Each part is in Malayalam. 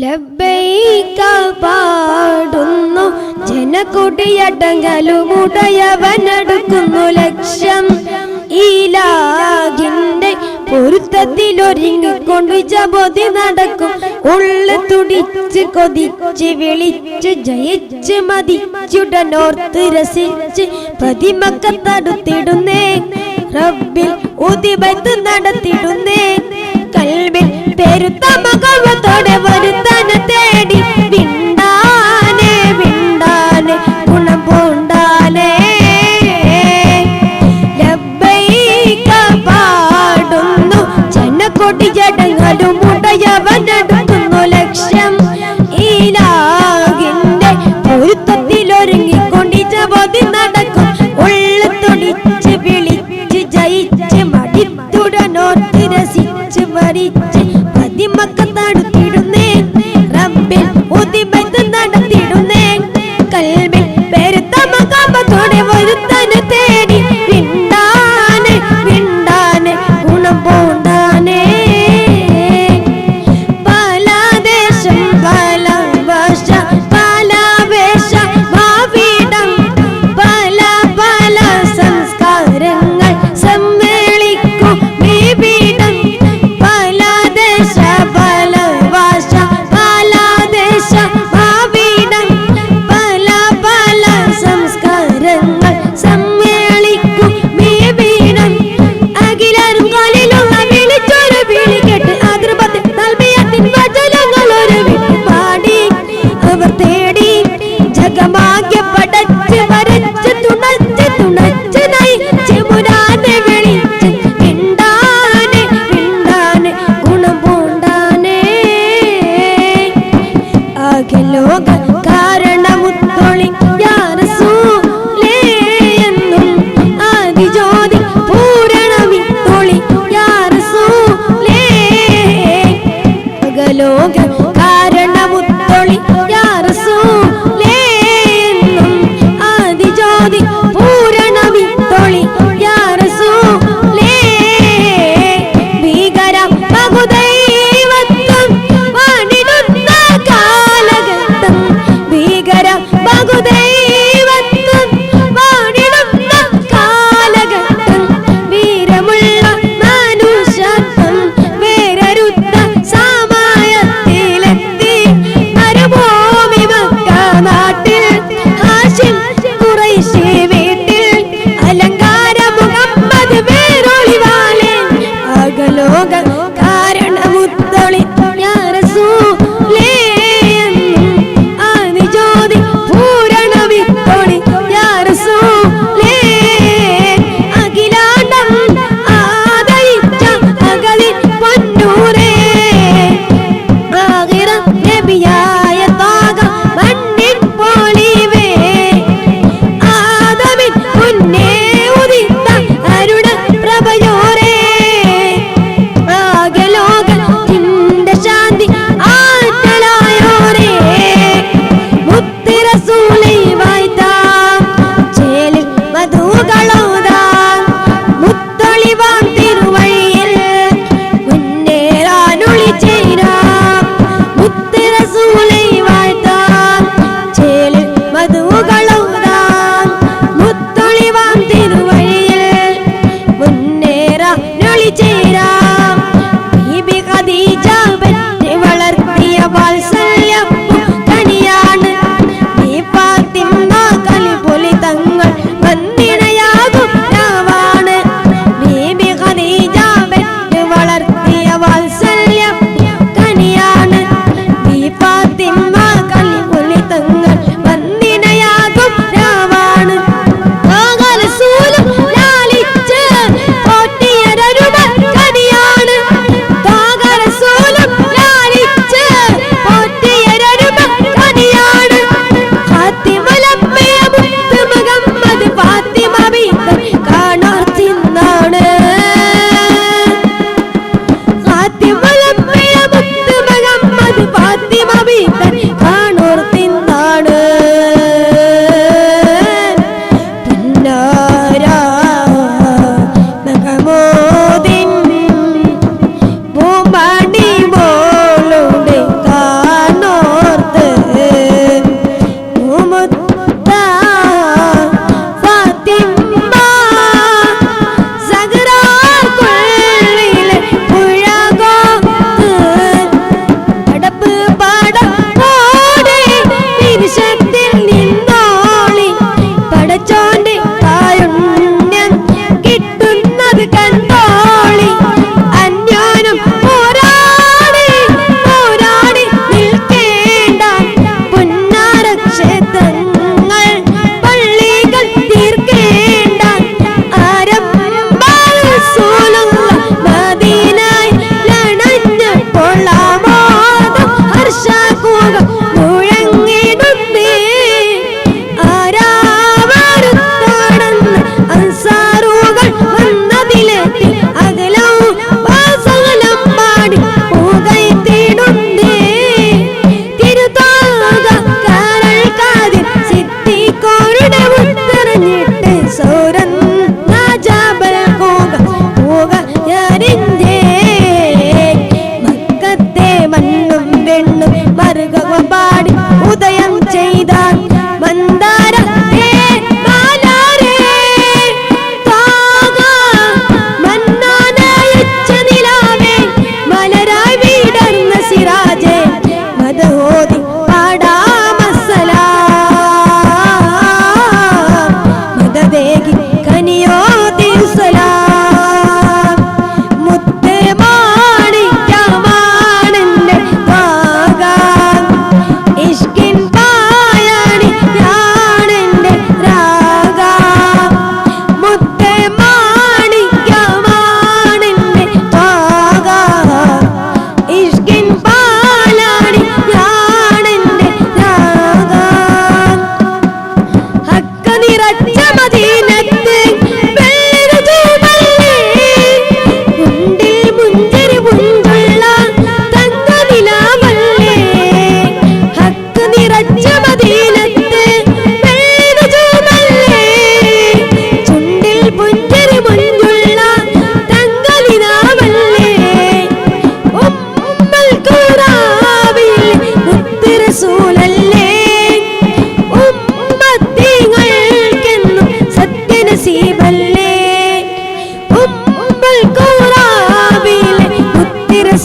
ലബൈക പാടുന്നു. ജനക്കൂട്ടിയടങ്കലുമുടയവനടുക്കുന്നു ലക്ഷ്യം ഈലാകിന്റെ പൊരുത്തത്തിലൊരുങ്ങിക്കൊണ്ട് ചപതി നടക്കും. ഉള്ളു തുടിച്ച് കൊതിച്ച് വിളിച്ച് ജയിച്ച് മതിച്ചുടനോർത്ത് രസിച്ച് പ്രതിമക്കത്തടുത്തിടുന്നേ. റബ്ബിൽ ഉതിപത്ത് നടത്തിടുന്നേ. കൽവിൽ പെരുത്ത മകവത്തോടെ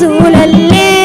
റസൂലല്ലേ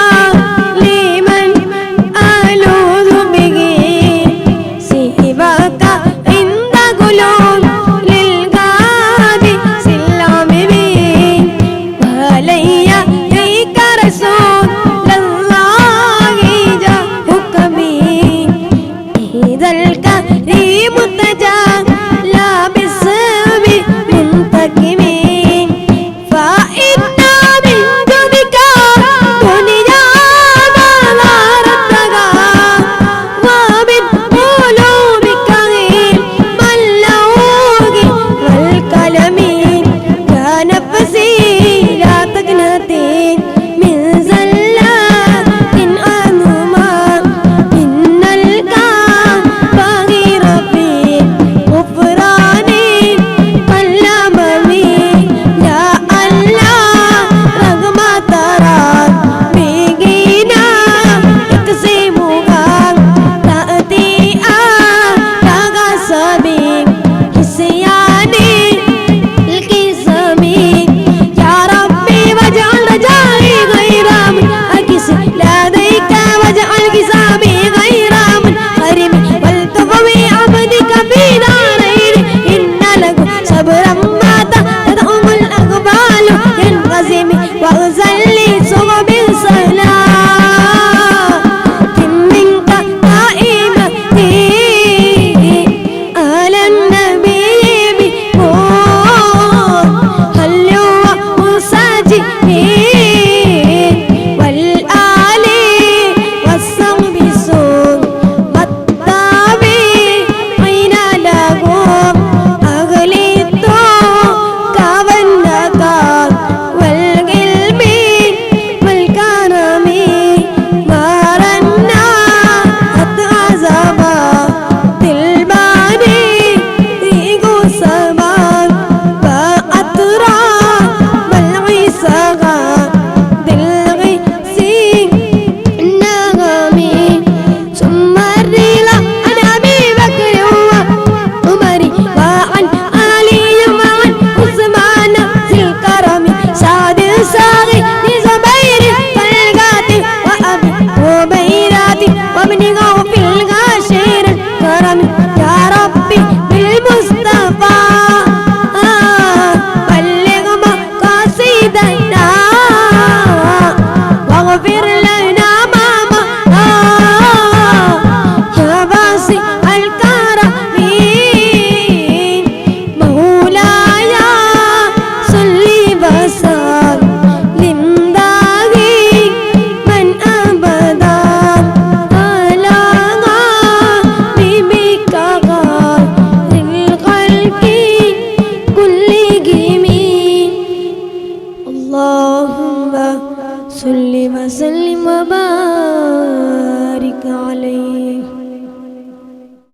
You know.